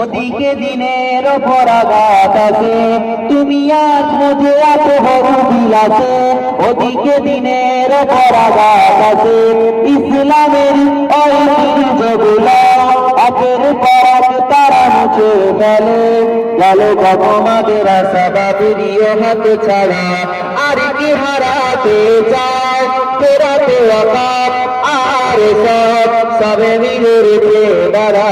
ওদিকে দিনের ওপর আঘাত আছে, তুমি আজ মুঝে এত বড় বিলাসে ওদিকে দিনের ওপর আঘাত আছে, ইসলামের ঐতিহ্যগুলো একের পর তারা মুছে ফেলে। গেল কমাদের আশা হাতে ছাড়া, আর কি হারাতে চাও ফেরাতে আর সব সবে মিলে রেখে দাঁড়া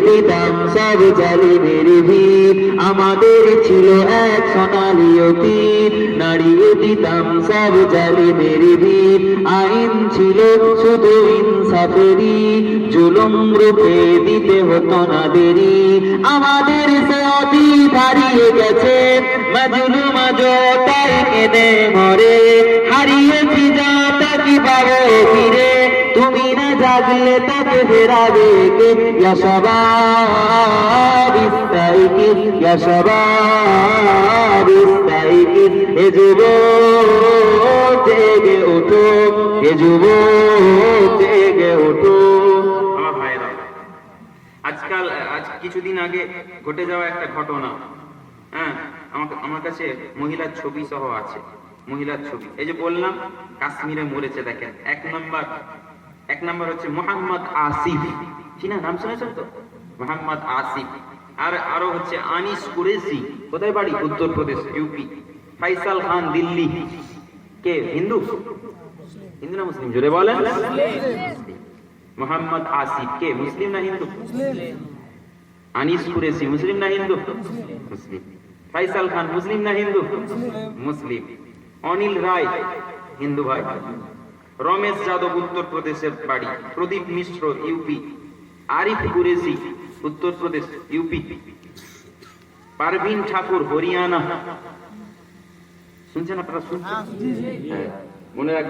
দিতাম সব জালিমের ভিড় আমাদের ছিল এক সোনালি অতীত। নাড়িয়ে দিতাম, সব জালিমের ভিড় আইন ছিল শুধু ইনসাফেরই। জুলুম রূপে দিতে হতো না দেরি। আমাদের সে অতীত হারিয়ে গেছে। মাজলুম তাই কেঁদে মরে। হারিয়েছি জাগলে তাকে ফেরাবে কে এ যুবক জেগে এ যুবক জেগে আজকাল, আজ কিছুদিন আগে ঘটে যাওয়া একটা ঘটনা হ্যাঁ আমার আমার কাছে মহিলার ছবি সহ আছে, মহিলার ছবি। এই যে বললাম, কাশ্মীরে মরেছে, দেখেন, এক নাম্বার এক নাম্বার হচ্ছে মোহাম্মদ আসিফ। কি না, নাম শুনেছেন তো? মোহাম্মদ আসিফ। আর আরও হচ্ছে আনিস কুরেশি। কোথায় বাড়ি? উত্তরপ্রদেশ ইউপি ফাইসাল খান দিল্লি। কে? হিন্দু? হিন্দু না মুসলিম? জোরে বলেন। মোহাম্মদ আসিফ। কে? মুসলিম না হিন্দু? আনিস কুরেশি। মুসলিম না হিন্দু? মুসলিম। ফাইসাল খান মুসলিম না হিন্দু? মুসলিম। অনিল রায়। হিন্দু ভাই। রমেশ যাদব উত্তরপ্রদেশের বাড়ি। প্রদীপ মিশ্র ইউপি। আরিফ কুরেশি উত্তরপ্রদেশ ইউপি। পারভিন ঠাকুর হরিয়ানা। শুনছেন আপনারা? শুনছেন? হ্যাঁ, মনে রাখ